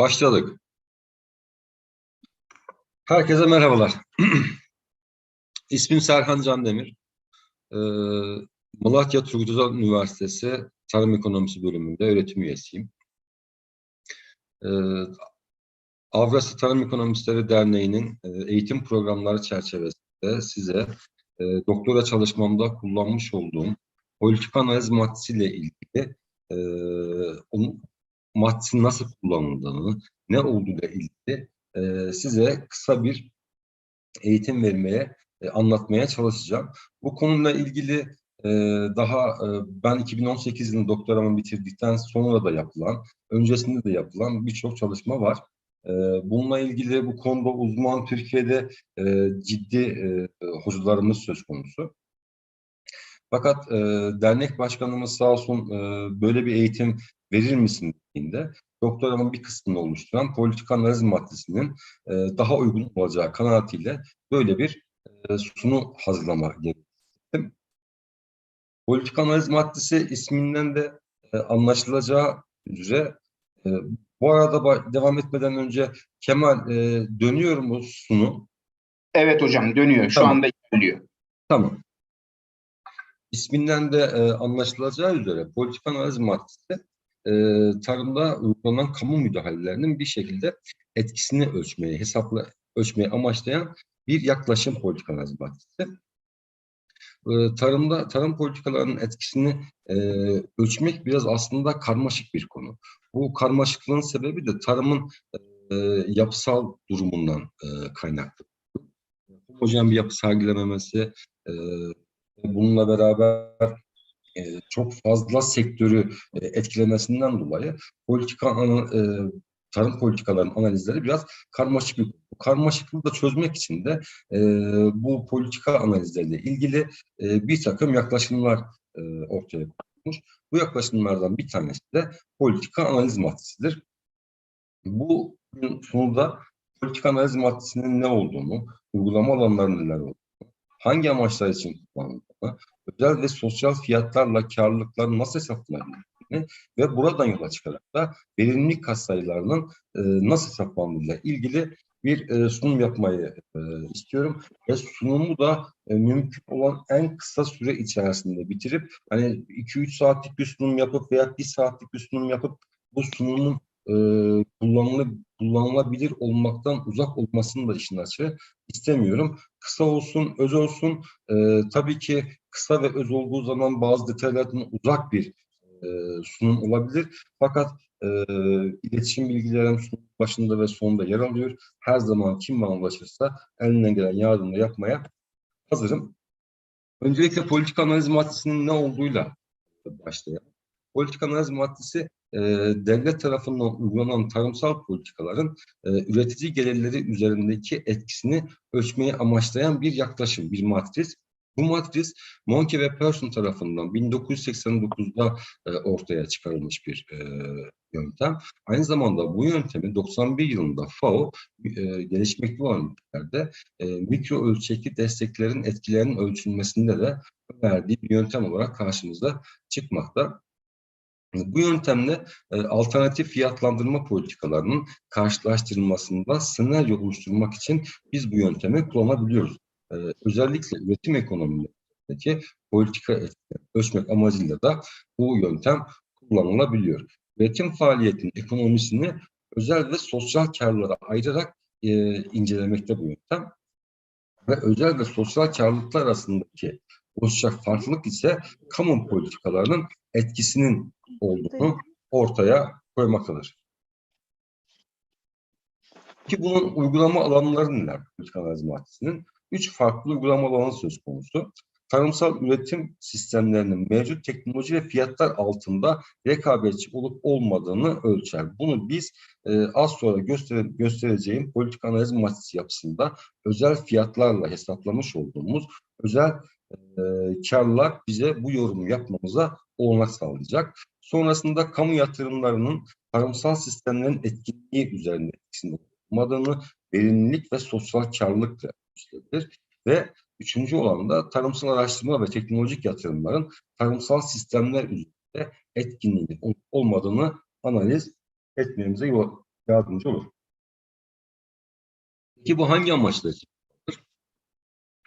Başladık. Herkese merhabalar. İsmim Serhan Candemir. Ee, Malatya Turgut Özal Üniversitesi Tarım Ekonomisi bölümünde öğretim üyesiyim. Ee, Avrasya Tarım Ekonomistleri Derneği'nin e, eğitim programları çerçevesinde size e, doktora çalışmamda kullanmış olduğum politik analiz maddesiyle ilgili e, maddesinin nasıl kullanıldığını, ne olduğuyla ilgili e, size kısa bir eğitim vermeye, e, anlatmaya çalışacağım. Bu konuyla ilgili e, daha e, ben 2018 yılında doktoramı bitirdikten sonra da yapılan, öncesinde de yapılan birçok çalışma var. E, bununla ilgili bu konuda uzman Türkiye'de e, ciddi e, hocalarımız söz konusu. Fakat e, dernek başkanımız sağ olsun e, böyle bir eğitim verir misin dediğinde doktoramın bir kısmını oluşturan politik analiz maddesinin e, daha uygun olacağı kanaatiyle böyle bir e, sunu hazırlama gerektim. Politik analiz maddesi isminden de e, anlaşılacağı üzere e, bu arada devam etmeden önce Kemal e, dönüyor mu sunu? Evet hocam dönüyor. Şu Tamam. anda dönüyor. Tamam. İsminden de e, anlaşılacağı üzere politik analiz maddesi e, tarımda uygulanan kamu müdahalelerinin bir şekilde etkisini ölçmeyi, hesapla ölçmeyi amaçlayan bir yaklaşım politik analiz maddesi. E, tarımda tarım politikalarının etkisini e, ölçmek biraz aslında karmaşık bir konu. Bu karmaşıklığın sebebi de tarımın e, yapısal durumundan e, kaynaklı. Homojen bir yapı sergilememesi, e, bununla beraber çok fazla sektörü e, etkilemesinden dolayı politika e, tarım politikalarının analizleri biraz karmaşık bir karmaşıklığı da çözmek için de e, bu politika analizleriyle ilgili e, bir takım yaklaşımlar e, ortaya konmuş. Bu yaklaşımlardan bir tanesi de politika analiz maddesidir. Bu sunuda politika analiz maddesinin ne olduğunu, uygulama alanları neler olduğunu, hangi amaçlar için kullanıldığını, özel ve sosyal fiyatlarla karlılıkların nasıl hesaplandığını ve buradan yola çıkarak da verimlilik katsayılarının e, nasıl hesaplandığıyla ilgili bir e, sunum yapmayı e, istiyorum. Ve sunumu da e, mümkün olan en kısa süre içerisinde bitirip hani 2-3 saatlik bir sunum yapıp veya 1 saatlik bir sunum yapıp bu sunumun e, kullanılı, kullanılabilir olmaktan uzak olmasını da işin açığı istemiyorum. Kısa olsun, öz olsun. E, tabii ki kısa ve öz olduğu zaman bazı detaylardan uzak bir e, sunum olabilir. Fakat e, iletişim bilgilerim başında ve sonunda yer alıyor. Her zaman kim bana ulaşırsa elinden gelen yardımı yapmaya hazırım. Öncelikle politik analiz maddesinin ne olduğuyla başlayalım. Politik analiz maddesi e, devlet tarafından uygulanan tarımsal politikaların e, üretici gelirleri üzerindeki etkisini ölçmeyi amaçlayan bir yaklaşım, bir matris. Bu matris Monkey ve Person tarafından 1989'da e, ortaya çıkarılmış bir e, yöntem. Aynı zamanda bu yöntemi 91 yılında FAO e, gelişmekte olan ülkelerde e, mikro ölçekli desteklerin etkilerinin ölçülmesinde de verdiği bir yöntem olarak karşımıza çıkmakta. Bu yöntemle e, alternatif fiyatlandırma politikalarının karşılaştırılmasında senaryo oluşturmak için biz bu yöntemi kullanabiliyoruz. E, özellikle üretim ekonomilerindeki politika ölçmek amacıyla da bu yöntem kullanılabiliyor. Üretim faaliyetinin ekonomisini özel ve sosyal karlara ayırarak e, incelemekte bu yöntem. Ve özel ve sosyal karlılıklar arasındaki oluşacak farklılık ise kamu politikalarının etkisinin olduğunu ortaya koymaktadır. Ki bunun uygulama alanları neler politik analiz maddesinin? Üç farklı uygulama alanı söz konusu. Tarımsal üretim sistemlerinin mevcut teknoloji ve fiyatlar altında rekabetçi olup olmadığını ölçer. Bunu biz e, az sonra göstere, göstereceğim politik analiz maddesi yapısında özel fiyatlarla hesaplamış olduğumuz özel e, bize bu yorumu yapmamıza olanak sağlayacak. Sonrasında kamu yatırımlarının tarımsal sistemlerin etkinliği üzerinde etkisini olmadığını, verimlilik ve sosyal karlılık gösterir. Ve üçüncü olan da tarımsal araştırma ve teknolojik yatırımların tarımsal sistemler üzerinde etkinliği olmadığını analiz etmemize yardımcı olur. Peki bu hangi amaçla için?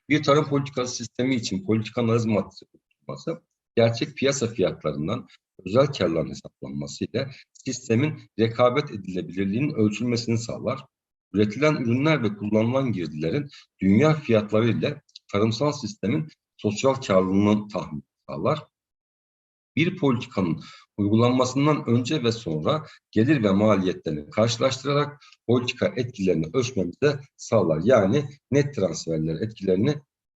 Bir tarım politikası sistemi için politika analiz maddesi oluşturulması, gerçek piyasa fiyatlarından özel karların hesaplanması ile sistemin rekabet edilebilirliğinin ölçülmesini sağlar. Üretilen ürünler ve kullanılan girdilerin dünya fiyatları ile tarımsal sistemin sosyal karlılığını tahmin sağlar. Bir politikanın uygulanmasından önce ve sonra gelir ve maliyetlerini karşılaştırarak politika etkilerini ölçmemize sağlar. Yani net transferler etkilerini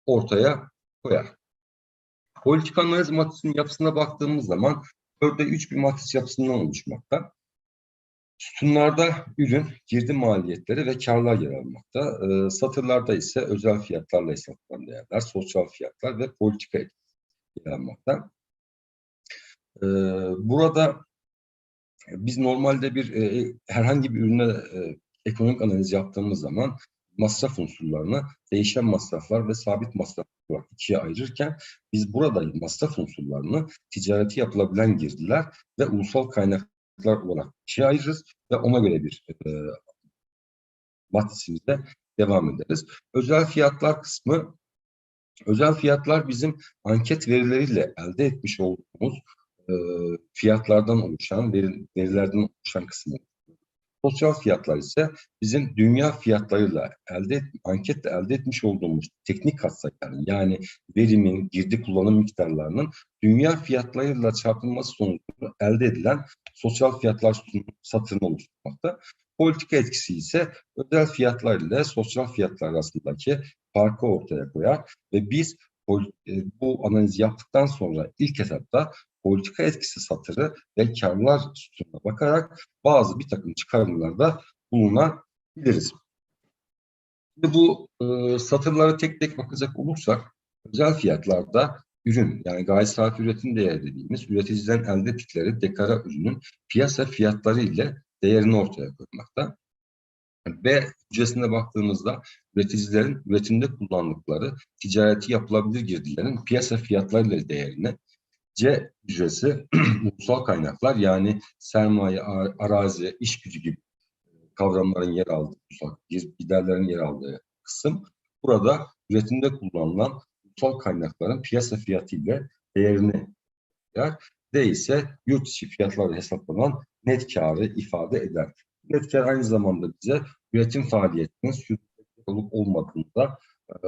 ortaya koyar. Politika analiz matrisinin yapısına baktığımız zaman 4'e 3 bir matris yapısından oluşmakta. Sütunlarda ürün, girdi maliyetleri ve karlar yer almakta. Ee, satırlarda ise özel fiyatlarla hesaplanan değerler, sosyal fiyatlar ve politika yer almakta. Burada biz normalde bir e, herhangi bir ürüne e, ekonomik analiz yaptığımız zaman masraf unsurlarını değişen masraflar ve sabit masraflar olarak ikiye ayırırken biz burada masraf unsurlarını ticareti yapılabilen girdiler ve ulusal kaynaklar olarak ikiye ayırırız ve ona göre bir e, matrisimizde devam ederiz. Özel fiyatlar kısmı özel fiyatlar bizim anket verileriyle elde etmiş olduğumuz e, fiyatlardan oluşan, veri, verilerden oluşan kısmı. Sosyal fiyatlar ise bizim dünya fiyatlarıyla elde et, anketle elde etmiş olduğumuz teknik katsayıların yani verimin, girdi kullanım miktarlarının dünya fiyatlarıyla çarpılması sonucu elde edilen sosyal fiyatlar satırını oluşturmakta. Politika etkisi ise özel fiyatlar ile sosyal fiyatlar arasındaki farkı ortaya koyar ve biz bu analizi yaptıktan sonra ilk etapta politika etkisi satırı ve karlar sütununa bakarak bazı bir takım çıkarımlarda bulunabiliriz. Şimdi bu e, satırlara tek tek bakacak olursak özel fiyatlarda ürün yani gayri saat üretim değeri dediğimiz üreticiden elde ettikleri dekara ürünün piyasa fiyatları ile değerini ortaya koymakta. B hücresine baktığımızda üreticilerin üretimde kullandıkları ticareti yapılabilir girdilerin piyasa fiyatları ile değerini C hücresi ulusal kaynaklar yani sermaye, arazi, iş gücü gibi kavramların yer aldığı, giderlerin yer aldığı kısım. Burada üretimde kullanılan ulusal kaynakların piyasa fiyatı ile değerini yer. D ise yurt içi fiyatlarla hesaplanan net karı ifade eder. Net kar aynı zamanda bize üretim faaliyetinin sürdürülebilir olup olmadığını da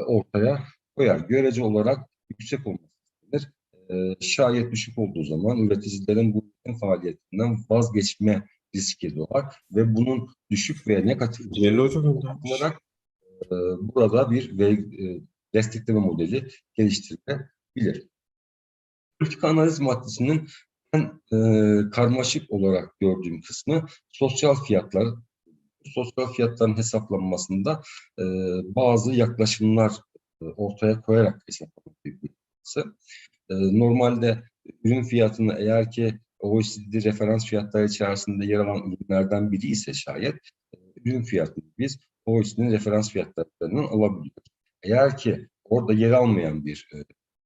ortaya koyar. Görece olarak yüksek olması e, şayet düşük olduğu zaman üreticilerin bu faaliyetinden vazgeçme riski doğar ve bunun düşük veya negatif olarak e, burada bir ve, e, destekleme modeli geliştirilebilir. Politika analiz maddesinin en e, karmaşık olarak gördüğüm kısmı sosyal fiyatlar. Sosyal fiyatların hesaplanmasında e, bazı yaklaşımlar e, ortaya koyarak hesaplanması. Ee, normalde ürün fiyatını eğer ki OECD referans fiyatları içerisinde yer alan ürünlerden biri ise şayet e, ürün fiyatını biz OECD'nin referans fiyatlarından alabiliyoruz. Eğer ki orada yer almayan bir e,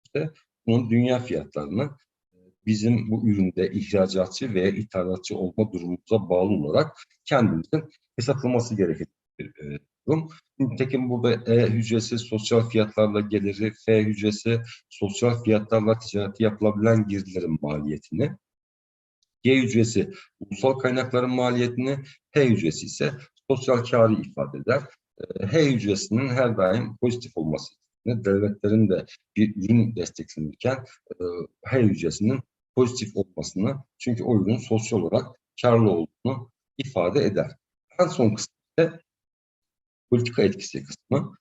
işte bunun dünya fiyatlarını e, bizim bu üründe ihracatçı veya ithalatçı olma durumumuza bağlı olarak kendimizin hesaplaması gerekir bir durum. Nitekim burada E hücresi sosyal fiyatlarla geliri, F hücresi sosyal fiyatlarla ticareti yapılabilen girdilerin maliyetini, G hücresi ulusal kaynakların maliyetini, H hücresi ise sosyal karı ifade eder. E, H hücresinin her daim pozitif olması devletlerin de bir ürün desteklenirken e, H hücresinin pozitif olmasını çünkü o ürün sosyal olarak karlı olduğunu ifade eder. En son kısmı politika etkisi kısmı.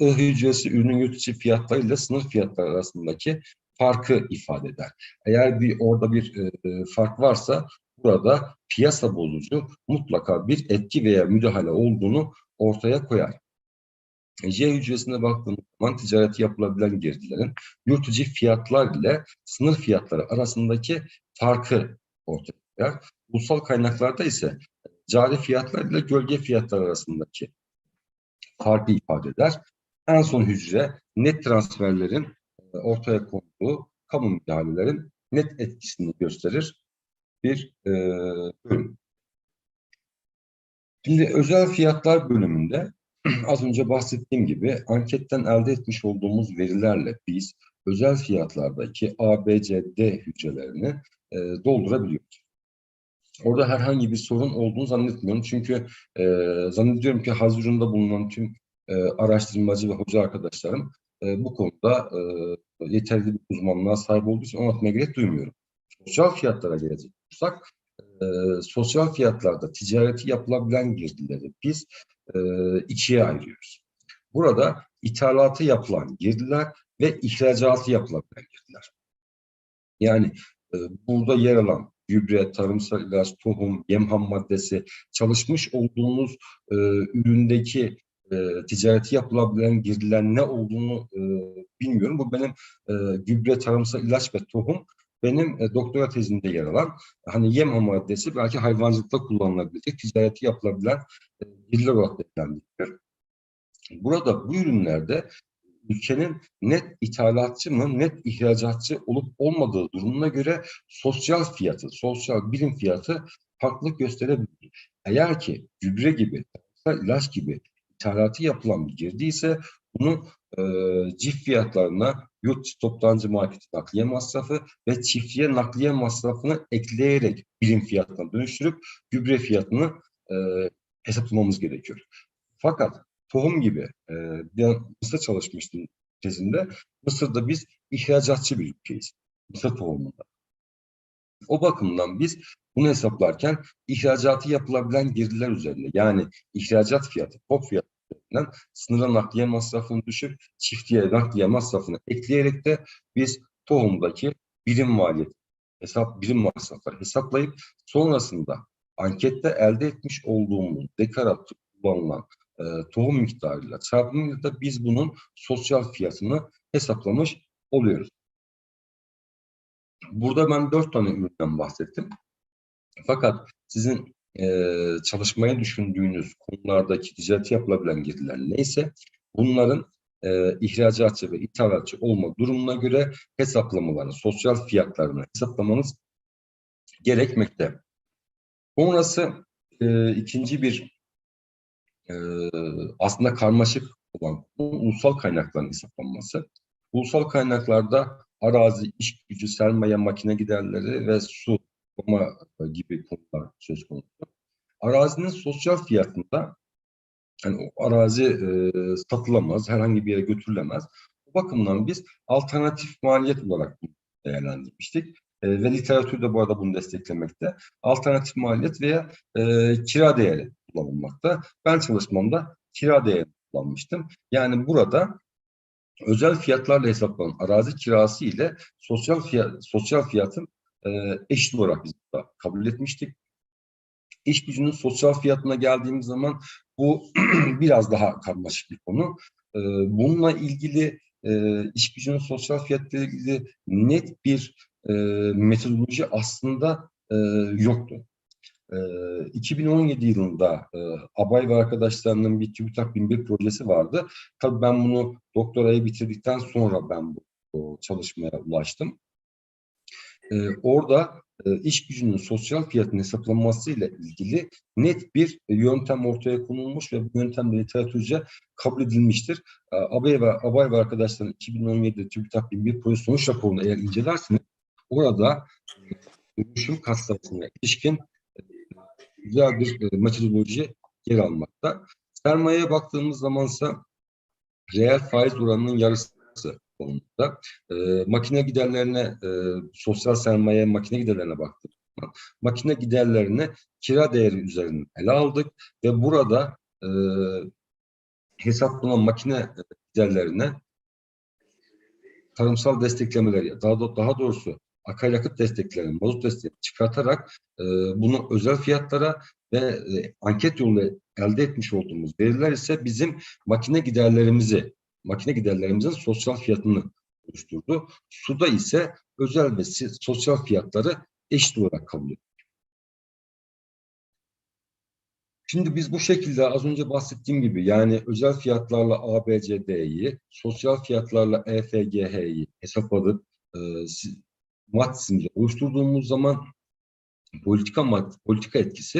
I e hücresi ürünün yurt içi fiyatları ile sınır fiyatları arasındaki farkı ifade eder. Eğer bir orada bir e, fark varsa burada piyasa bozucu mutlaka bir etki veya müdahale olduğunu ortaya koyar. J hücresine baktığımız zaman ticareti yapılabilen girdilerin yurt fiyatlar ile sınır fiyatları arasındaki farkı ortaya koyar. Ulusal kaynaklarda ise cari fiyatlar ile gölge fiyatlar arasındaki farkı ifade eder. En son hücre net transferlerin e, ortaya konduğu kamu müdahalelerin net etkisini gösterir bir e, bölüm. Şimdi özel fiyatlar bölümünde az önce bahsettiğim gibi anketten elde etmiş olduğumuz verilerle biz özel fiyatlardaki A, B, C, D hücrelerini e, doldurabiliyoruz. Orada herhangi bir sorun olduğunu zannetmiyorum. Çünkü e, zannediyorum ki hazırında bulunan tüm e, araştırmacı ve hoca arkadaşlarım e, bu konuda e, yeterli bir uzmanlığa sahip olduğu için anlatmaya gerek duymuyorum. Sosyal fiyatlara gelecek olursak, e, sosyal fiyatlarda ticareti yapılabilen girdileri biz e, ikiye ayırıyoruz. Burada ithalatı yapılan girdiler ve ihracatı yapılabilen girdiler. Yani e, burada yer alan gübre, tarımsal ilaç, tohum, yem ham maddesi, çalışmış olduğunuz e, üründeki e, ticareti yapılabilen girdiler ne olduğunu e, bilmiyorum. Bu benim e, gübre, tarımsal ilaç ve tohum benim e, doktora tezimde yer alan hani yem ham maddesi belki hayvancılıkta kullanılabilecek, ticareti yapılabilen e, girdiler olarak değerlendirilir. Burada bu ürünlerde ülkenin net ithalatçı mı, net ihracatçı olup olmadığı durumuna göre sosyal fiyatı, sosyal birim fiyatı farklılık gösterebilir. Eğer ki gübre gibi, ilaç gibi ithalatı yapılan bir girdi ise bunu e, cif fiyatlarına yurt dışı toptancı marketi nakliye masrafı ve çiftliğe nakliye masrafını ekleyerek birim fiyatına dönüştürüp gübre fiyatını e, hesaplamamız gerekiyor. Fakat tohum gibi e, Mısır çalışmıştım tezinde. Mısır'da biz ihracatçı bir ülkeyiz. Mısır tohumunda. O bakımdan biz bunu hesaplarken ihracatı yapılabilen girdiler üzerinde yani ihracat fiyatı, top fiyatı üzerinden sınıra nakliye masrafını düşüp çiftliğe nakliye masrafını ekleyerek de biz tohumdaki birim maliyet, hesap birim masrafları hesaplayıp sonrasında ankette elde etmiş olduğumuz dekaratta kullanılan e, tohum miktarıyla çarpımıyla biz bunun sosyal fiyatını hesaplamış oluyoruz. Burada ben dört tane üründen bahsettim. Fakat sizin e, çalışmaya düşündüğünüz konulardaki ticareti yapılabilen girdiler neyse bunların e, ihracatçı ve ithalatçı olma durumuna göre hesaplamalarını, sosyal fiyatlarını hesaplamanız gerekmekte. Sonrası e, ikinci bir e, aslında karmaşık olan ulusal kaynakların hesaplanması. Ulusal kaynaklarda arazi, iş gücü, sermaye, makine giderleri ve su, sulama gibi konular söz konusu. Arazinin sosyal fiyatında yani o arazi e, satılamaz, herhangi bir yere götürülemez. Bu bakımdan biz alternatif maliyet olarak değerlendirmiştik. E, ve literatür de bu arada bunu desteklemekte. Alternatif maliyet veya e, kira değeri kullanılmakta. Ben çalışmamda kira değeri kullanmıştım. Yani burada özel fiyatlarla hesaplanan arazi kirası ile sosyal fiyat, sosyal fiyatın e, eşit olarak biz burada kabul etmiştik. İş gücünün sosyal fiyatına geldiğimiz zaman bu biraz daha karmaşık bir konu. E, bununla ilgili e, iş gücünün sosyal fiyatıyla ilgili net bir e, metodoloji aslında e, yoktu. E, 2017 yılında e, Abay ve arkadaşlarının bir TÜBİTAK 1001 projesi vardı. Tabii ben bunu doktorayı bitirdikten sonra ben bu, çalışmaya ulaştım. E, orada e, iş gücünün sosyal fiyatının hesaplanması ile ilgili net bir yöntem ortaya konulmuş ve bu yöntem de literatürce kabul edilmiştir. E, Abay ve, Abay ve arkadaşların 2017'de TÜBİTAK 1001 projesi sonuç raporunu eğer incelerseniz orada dönüşüm kastasına ilişkin güzel bir metodoloji yer almakta. Sermayeye baktığımız zamansa reel faiz oranının yarısı konumunda. E, makine giderlerine, e, sosyal sermaye makine giderlerine baktık. Makine giderlerine kira değeri üzerinden ele aldık ve burada e, hesaplanan makine giderlerine tarımsal desteklemeleri, daha, daha doğrusu akaryakıt desteklerini, mazot desteklerini çıkartarak e, bunu özel fiyatlara ve e, anket yoluyla elde etmiş olduğumuz veriler ise bizim makine giderlerimizi, makine giderlerimizin sosyal fiyatını oluşturdu. Suda ise özel ve sosyal fiyatları eşit olarak kabul ediyoruz. Şimdi biz bu şekilde az önce bahsettiğim gibi yani özel fiyatlarla ABCD'yi, sosyal fiyatlarla EFGH'yi hesapladık. E, maddesini oluşturduğumuz zaman politika politika etkisi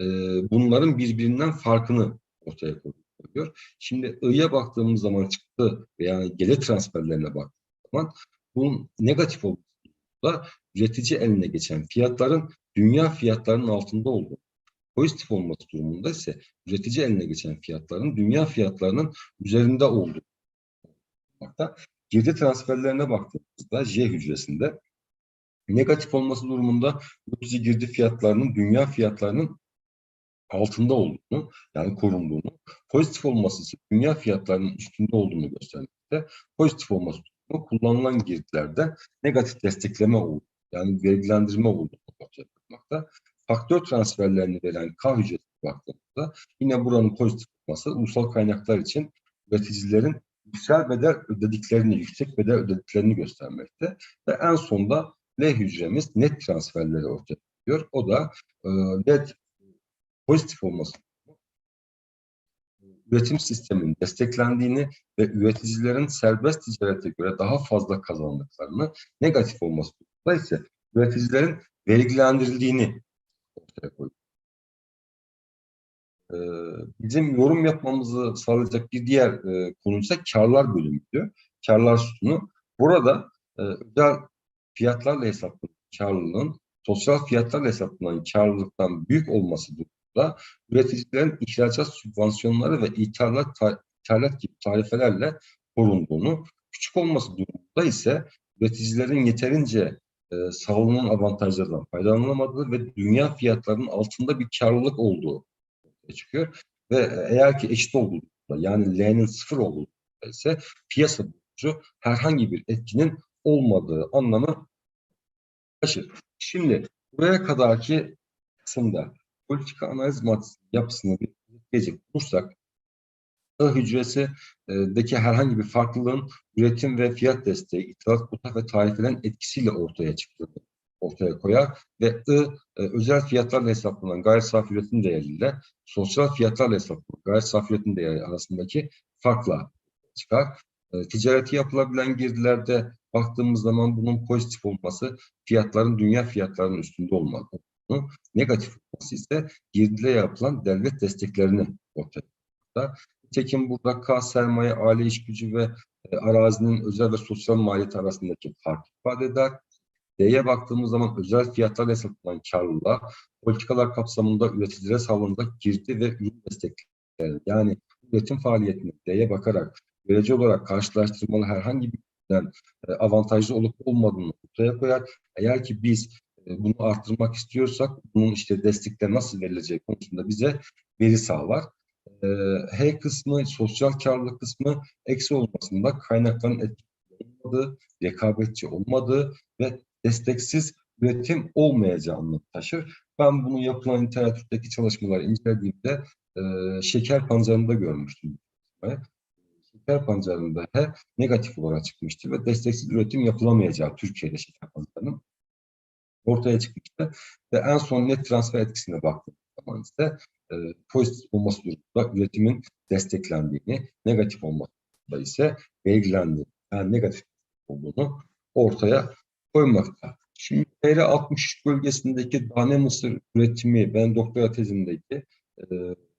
e, bunların birbirinden farkını ortaya koyuyor. Şimdi I'ya baktığımız zaman çıktı veya gelir transferlerine baktığımız zaman bunun negatif olduğunda üretici eline geçen fiyatların dünya fiyatlarının altında olduğu, pozitif olması durumunda ise üretici eline geçen fiyatların dünya fiyatlarının üzerinde olduğu. Girdi transferlerine baktığımızda J hücresinde negatif olması durumunda üretici girdi fiyatlarının dünya fiyatlarının altında olduğunu yani korunduğunu, pozitif olması ise dünya fiyatlarının üstünde olduğunu göstermekte. Pozitif olması durumu kullanılan girdilerde negatif destekleme olduğunu yani vergilendirme olduğunu ortaya koymakta. Faktör transferlerini veren K hücresine baktığımızda yine buranın pozitif olması ulusal kaynaklar için üreticilerin yüksel bedel ödediklerini, yüksek bedel ödediklerini göstermekte. Ve en sonda L hücremiz net transferleri ortaya koyuyor. O da e, net pozitif olması üretim sisteminin desteklendiğini ve üreticilerin serbest ticarete göre daha fazla kazandıklarını, negatif olması durumunda ise üreticilerin vergilendirildiğini ortaya koyuyor. Ee, bizim yorum yapmamızı sağlayacak bir diğer e, konu ise karlar bölümüydü. Karlar sütunu. Burada e, özel fiyatlarla hesaplanan karlılığın sosyal fiyatlarla hesaplanan karlılıktan büyük olması durumunda üreticilerin ihracat sübvansiyonları ve ithalat, ithalat gibi tarifelerle korunduğunu, küçük olması durumunda ise üreticilerin yeterince e, sağlanan avantajlardan faydalanamadığı ve dünya fiyatlarının altında bir karlılık olduğu çıkıyor. Ve e, eğer ki eşit olduğu durumda, yani L'nin sıfır olduğu durumda ise piyasa boyunca herhangi bir etkinin olmadığı anlamı taşır. Şimdi buraya kadarki kısımda politika analiz maddesi yapısını gelecek olursak I hücresideki herhangi bir farklılığın üretim ve fiyat desteği, ithalat, kuta ve tarifelerin etkisiyle ortaya çıktığını ortaya koyar ve I e, özel fiyatlarla hesaplanan gayri safi üretim değeriyle sosyal fiyatlarla hesaplanan gayri safi üretim değeri arasındaki farkla çıkar. E, ticareti yapılabilen girdilerde baktığımız zaman bunun pozitif olması fiyatların dünya fiyatlarının üstünde olmalı. Negatif olması ise girdile yapılan devlet desteklerini ortaya koymakta. Nitekim burada K sermaye, aile iş gücü ve e, arazinin özel ve sosyal maliyeti arasındaki fark ifade eder. D'ye baktığımız zaman özel fiyatlarla hesaplanan karlılığa politikalar kapsamında üreticilere sağlanacak girdi ve ürün destekleri yani üretim faaliyetini D'ye bakarak görece olarak karşılaştırmalı herhangi bir üründen e, avantajlı olup olmadığını ortaya koyar. Eğer ki biz e, bunu arttırmak istiyorsak bunun işte destekler nasıl verileceği konusunda bize veri sağlar. E, H kısmı, sosyal karlılık kısmı eksi olmasında kaynakların etkili olmadığı, rekabetçi olmadığı ve desteksiz üretim olmayacağı anlamı taşır. Ben bunu yapılan literatürdeki çalışmaları incelediğimde e, şeker pancarında görmüştüm. Şeker pancarında negatif olarak çıkmıştı ve desteksiz üretim yapılamayacağı Türkiye'de şeker pancarının ortaya çıkmıştı. Ve en son net transfer etkisine baktığım zaman ise e, pozitif olması durumunda üretimin desteklendiğini, negatif olması durumunda ise belirlendiğini, yani negatif olduğunu ortaya koymakta. Şimdi TR 63 bölgesindeki tane mısır üretimi, ben doktora tezimdeki e,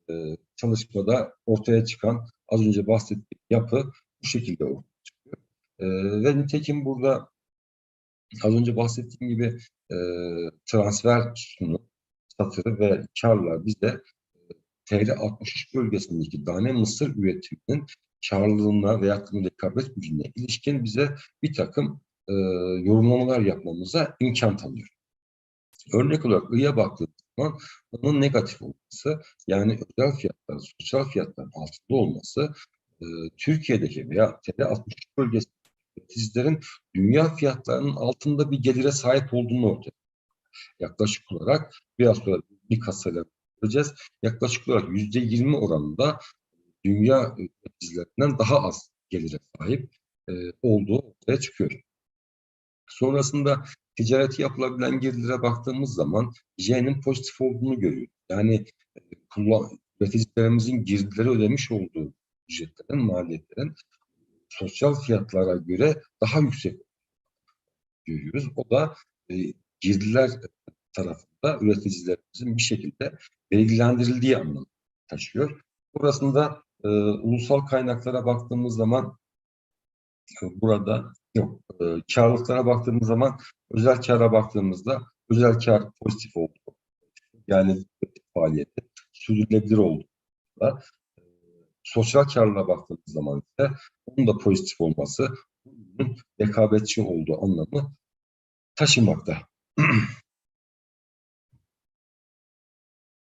e, çalışmada ortaya çıkan az önce bahsettiğim yapı bu şekilde ortaya çıkıyor. E, ve nitekim burada az önce bahsettiğim gibi e, transfer sunu, satırı ve karlar bize TR 63 bölgesindeki tane mısır üretiminin karlılığına veya rekabet gücüne ilişkin bize bir takım e, yorumlamalar yapmamıza imkan tanıyor. Örnek olarak I'ya baktığımız zaman onun negatif olması yani özel fiyatların, sosyal fiyatların altında olması e, Türkiye'deki veya TR 63 bölgesindeki üreticilerin dünya fiyatlarının altında bir gelire sahip olduğunu ortaya yaklaşık olarak biraz sonra bir kasayla göreceğiz. Yaklaşık olarak yüzde yirmi oranında dünya üreticilerinden daha az gelire sahip e, olduğu ortaya çıkıyor. Sonrasında ticareti yapılabilen girdilere baktığımız zaman J'nin pozitif olduğunu görüyoruz. Yani e, üreticilerimizin girdileri ödemiş olduğu ücretlerin, maliyetlerin sosyal fiyatlara göre daha yüksek görüyoruz. O da e, girdiler tarafında üreticilerimizin bir şekilde bilgilendirildiği anlamı taşıyor. Burasında e, ulusal kaynaklara baktığımız zaman e, burada yok. E, karlılıklara baktığımız zaman özel kâra baktığımızda özel kar pozitif oldu. Yani faaliyeti sürdürülebilir oldu. E, sosyal karlara baktığımız zaman ise onun da pozitif olması bu ürünün rekabetçi olduğu anlamı taşımakta.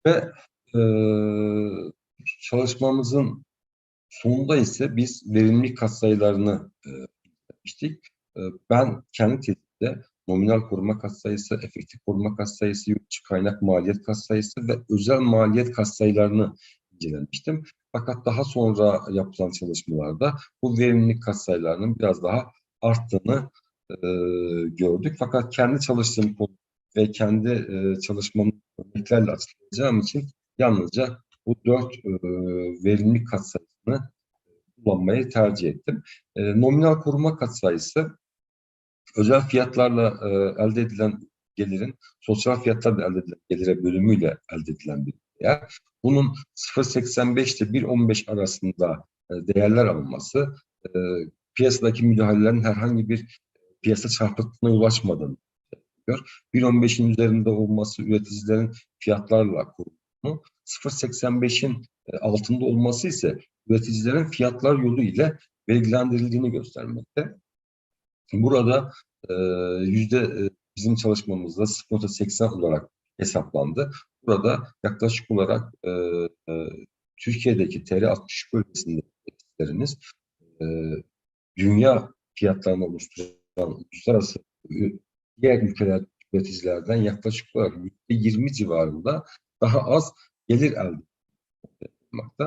Ve e, çalışmamızın sonunda ise biz verimlilik katsayılarını e, yapmıştık. E, ben kendi tezimde nominal koruma katsayısı, efektif koruma katsayısı, yurt içi kaynak maliyet katsayısı ve özel maliyet katsayılarını incelemiştim. Fakat daha sonra yapılan çalışmalarda bu verimlilik katsayılarının biraz daha arttığını e, gördük. Fakat kendi çalıştığım ve kendi e, çalışmamı örneklerle açıklayacağım için yalnızca bu dört e, verimlilik katsayısını kullanmayı tercih ettim. E, nominal koruma katsayısı özel fiyatlarla e, elde edilen gelirin sosyal fiyatlarla elde edilen gelire bölümüyle elde edilen bir değer. Bunun 0.85 ile 1.15 arasında e, değerler alınması e, piyasadaki müdahalelerin herhangi bir piyasa çarpıklığına ulaşmadığını gösteriyor. 1.15'in üzerinde olması üreticilerin fiyatlarla kurulduğunu, 0.85'in e, altında olması ise üreticilerin fiyatlar yolu ile belgelendirildiğini göstermekte. Burada e, yüzde e, bizim çalışmamızda 0.80 olarak hesaplandı. Burada yaklaşık olarak e, e, Türkiye'deki TR60 bölgesinde üreticilerimiz e, dünya fiyatlarını oluşturan uluslararası diğer ülkeler üreticilerden yaklaşık olarak %20 civarında daha az gelir elde etmekte.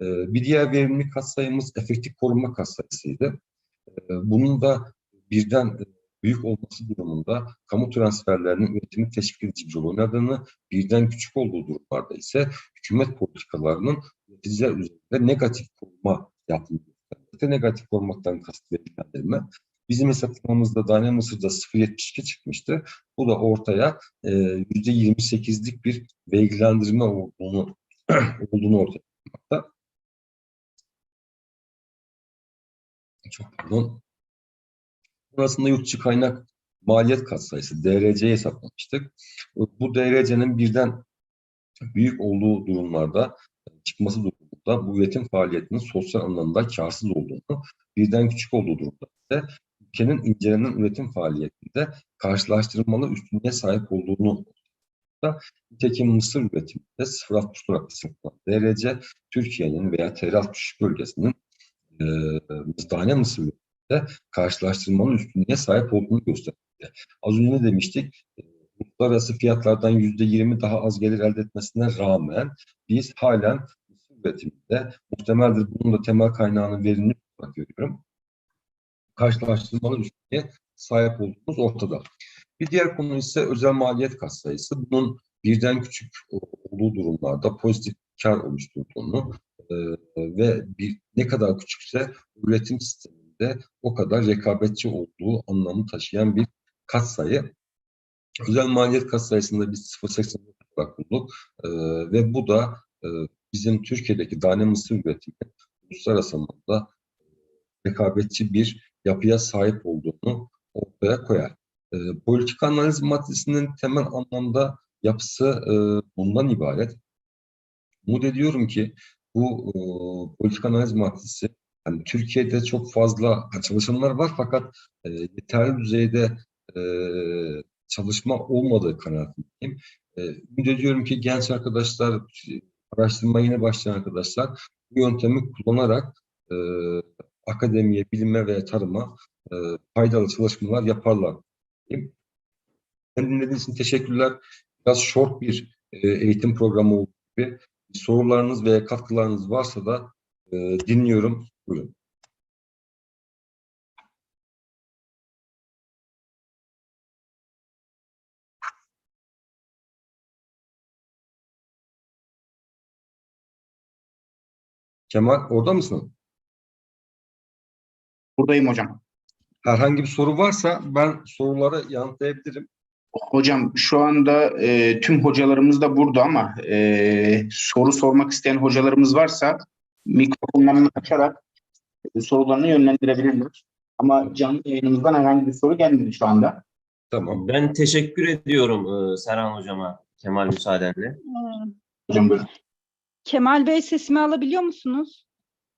Bir diğer verimlilik katsayımız efektif korunma katsayısıydı. Bunun da birden büyük olması durumunda kamu transferlerinin üretimi teşvik edici bir rol oynadığını, birden küçük olduğu durumlarda ise hükümet politikalarının üreticiler üzerinde negatif koruma göstermekte. Negatif korumaktan kastı. Bizim hesaplamamızda Daniel Mısır'da 0.72 çıkmıştı. Bu da ortaya e, %28'lik bir vergilendirme olduğunu olduğunu ortaya koymakta. Çok pardon. Burasında yurt içi kaynak maliyet katsayısı DRC'yi hesaplamıştık. Bu DRC'nin birden büyük olduğu durumlarda çıkması durumunda bu üretim faaliyetinin sosyal anlamda karsız olduğunu, birden küçük olduğu durumda ise ülkenin incelenen üretim faaliyetinde karşılaştırmalı üstünlüğe sahip olduğunu da nitekim Mısır üretiminde 0.60 olarak derece Türkiye'nin veya TR63 bölgesinin e, tane Mısır üretiminde karşılaştırmanın üstünlüğe sahip olduğunu göstermekte. Az önce ne demiştik? E, uluslararası fiyatlardan %20 daha az gelir elde etmesine rağmen biz halen Mısır üretiminde muhtemeldir bunun da temel kaynağını verimli olarak görüyorum karşılaştırmalı üstüne sahip olduğumuz ortada. Bir diğer konu ise özel maliyet katsayısı. Bunun birden küçük olduğu durumlarda pozitif kar oluşturduğunu e, ve bir, ne kadar küçükse üretim sisteminde o kadar rekabetçi olduğu anlamı taşıyan bir katsayı. Özel maliyet katsayısında biz 0.80 olarak bulduk e, ve bu da e, bizim Türkiye'deki tane mısır üretimi uluslararası anlamda rekabetçi bir yapıya sahip olduğunu ortaya koyar. E, politika analiz maddesinin temel anlamda yapısı e, bundan ibaret. Umut ediyorum ki bu e, politika analiz maddesi yani Türkiye'de çok fazla çalışanlar var fakat e, yeterli düzeyde e, çalışma olmadığı kanaatindeyim. E, ümit ediyorum ki genç arkadaşlar, araştırma yeni başlayan arkadaşlar bu yöntemi kullanarak e, akademiye, bilime ve tarıma e, faydalı çalışmalar yaparlar. Beni dinlediğiniz için teşekkürler. Biraz short bir e, eğitim programı olduğu gibi sorularınız veya katkılarınız varsa da e, dinliyorum. Buyurun. Kemal orada mısın? Buradayım hocam. Herhangi bir soru varsa ben soruları yanıtlayabilirim. Hocam şu anda e, tüm hocalarımız da burada ama e, soru sormak isteyen hocalarımız varsa mikrofonlarını açarak e, sorularını yönlendirebilirler. Ama canlı yayınımızdan herhangi bir soru gelmedi şu anda. Tamam. Ben teşekkür ediyorum e, Serhan Hocama Kemal müsaadenle. Ee, Hocam buyurun. Kemal Bey sesimi alabiliyor musunuz?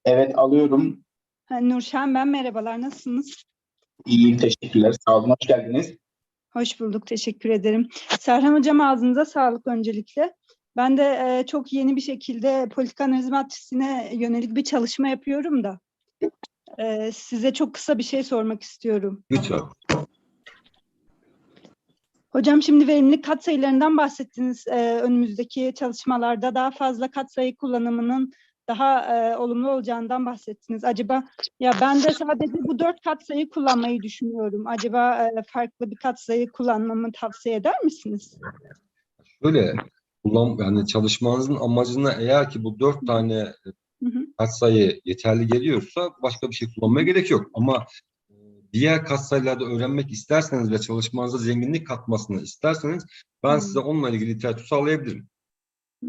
Evet alıyorum. Ha, Nurşen ben merhabalar nasılsınız? İyiyim teşekkürler. Sağ olun. Hoş geldiniz. Hoş bulduk teşekkür ederim. Serhan Hocam ağzınıza sağlık öncelikle. Ben de e, çok yeni bir şekilde politika analiz matrisine yönelik bir çalışma yapıyorum da. e, size çok kısa bir şey sormak istiyorum. Lütfen. Hocam şimdi verimlilik katsayılarından bahsettiniz. Ee, önümüzdeki çalışmalarda daha fazla katsayı kullanımının daha e, olumlu olacağından bahsettiniz. Acaba ya ben de sadece bu dört katsayı kullanmayı düşünüyorum. Acaba e, farklı bir katsayı kullanmamı tavsiye eder misiniz? Şöyle kullan yani çalışmanızın amacına eğer ki bu dört tane hı. katsayı yeterli geliyorsa başka bir şey kullanmaya gerek yok. Ama e, diğer katsayılarda öğrenmek isterseniz ve çalışmanıza zenginlik katmasını isterseniz ben size onunla ilgili literatür sağlayabilirim.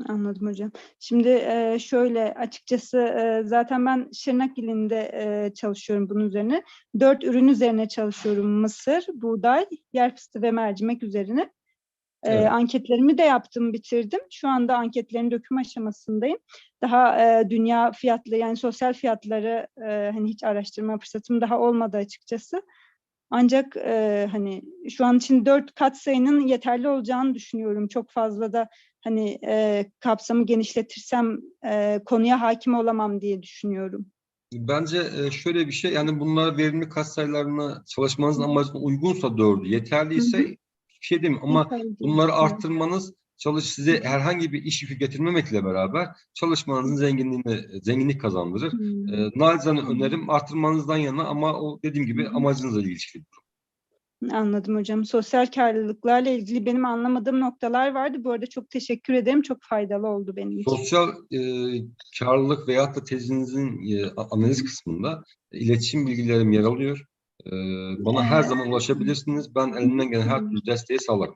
Anladım hocam. Şimdi e, şöyle açıkçası e, zaten ben Şırnak ilinde e, çalışıyorum bunun üzerine. Dört ürün üzerine çalışıyorum. Mısır, buğday, yer fıstığı ve mercimek üzerine. E, Evet. Anketlerimi de yaptım, bitirdim. Şu anda anketlerin döküm aşamasındayım. Daha e, dünya fiyatlı yani sosyal fiyatları e, hani hiç araştırma fırsatım daha olmadı açıkçası. Ancak e, hani şu an için dört katsayının yeterli olacağını düşünüyorum. Çok fazla da hani e, kapsamı genişletirsem e, konuya hakim olamam diye düşünüyorum. Bence e, şöyle bir şey yani bunlar verimli katsayılarına çalışmanızın amacına uygunsa dördü yeterliyse bir şey değil mi? Ama bunları arttırmanız çalış size herhangi bir iş yükü getirmemekle beraber çalışmanızın zenginliğini zenginlik kazandırır. Hmm. E, nacizane Hı hı. önerim arttırmanızdan yana ama o dediğim gibi amacınızla ilişkili. Anladım hocam. Sosyal karlılıklarla ilgili benim anlamadığım noktalar vardı. Bu arada çok teşekkür ederim. Çok faydalı oldu benim için. Sosyal e, karlılık veyahut da tezinizin e, analiz kısmında iletişim bilgilerim yer alıyor. E, bana her zaman ulaşabilirsiniz. Ben elimden gelen her türlü desteği sağlarım.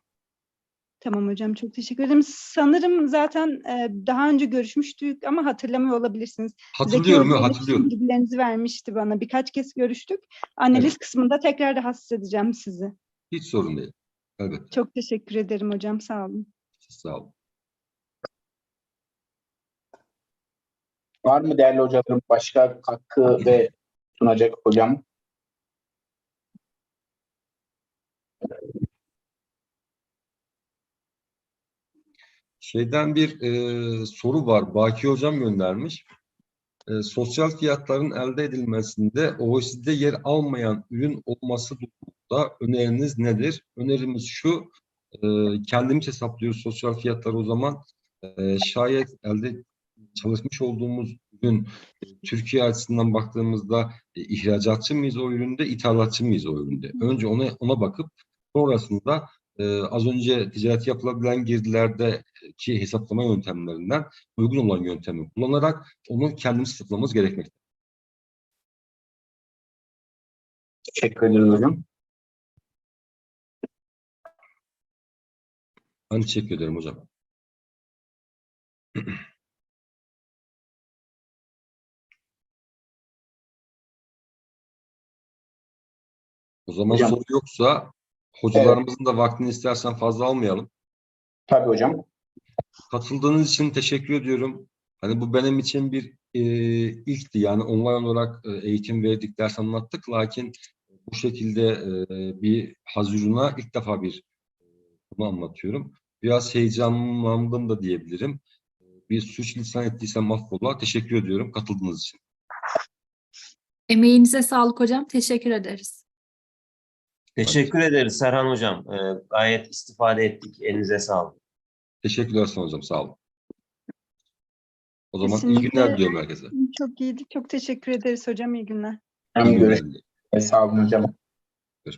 Tamam hocam çok teşekkür ederim. Sanırım zaten e, daha önce görüşmüştük ama hatırlamıyor olabilirsiniz. Zeki Hatırlıyorum, iletişim hatırlıyorum. bilgilerinizi vermişti bana. Birkaç kez görüştük. Analiz kısmında tekrar rahatsız edeceğim sizi. Hiç sorun değil. Elbette. Çok teşekkür ederim hocam. Sağ olun. Sağ olun. Var mı değerli hocalarım başka katkı ve sunacak hocam? Şeyden bir e, soru var. Baki Hocam göndermiş. E, sosyal fiyatların elde edilmesinde OECD'de yer almayan ürün olması durumunda öneriniz nedir? Önerimiz şu, e, kendimiz hesaplıyoruz sosyal fiyatları o zaman. E, şayet elde çalışmış olduğumuz ürün e, Türkiye açısından baktığımızda e, ihracatçı mıyız o üründe, ithalatçı mıyız o üründe? Önce ona ona bakıp sonrasında e, az önce ticaret yapılabilen girdilerdeki hesaplama yöntemlerinden uygun olan yöntemi kullanarak onu kendimiz hesaplamamız gerekmekte. Teşekkür ederim hocam. Ben teşekkür ederim hocam. O zaman Hocam. soru yoksa hocalarımızın da vaktini istersen fazla almayalım. Tabii hocam. Katıldığınız için teşekkür ediyorum. Hani bu benim için bir e, ilkti. Yani online olarak e, eğitim verdik, ders anlattık. Lakin bu şekilde e, bir hazırına ilk defa bir e, konu anlatıyorum. Biraz heyecanlandım da diyebilirim. Bir suç lisan ettiysem affola. Teşekkür ediyorum katıldığınız için. Emeğinize sağlık hocam. Teşekkür ederiz. Teşekkür ederiz Serhan Hocam. E, gayet istifade ettik. Elinize sağlık. Teşekkürler sana hocam. Sağ olun. O zaman iyi Kesinlikle. günler diliyorum herkese. Çok iyiydi. Çok teşekkür ederiz hocam. İyi günler. Hem İyi günler. Sağ olun hocam.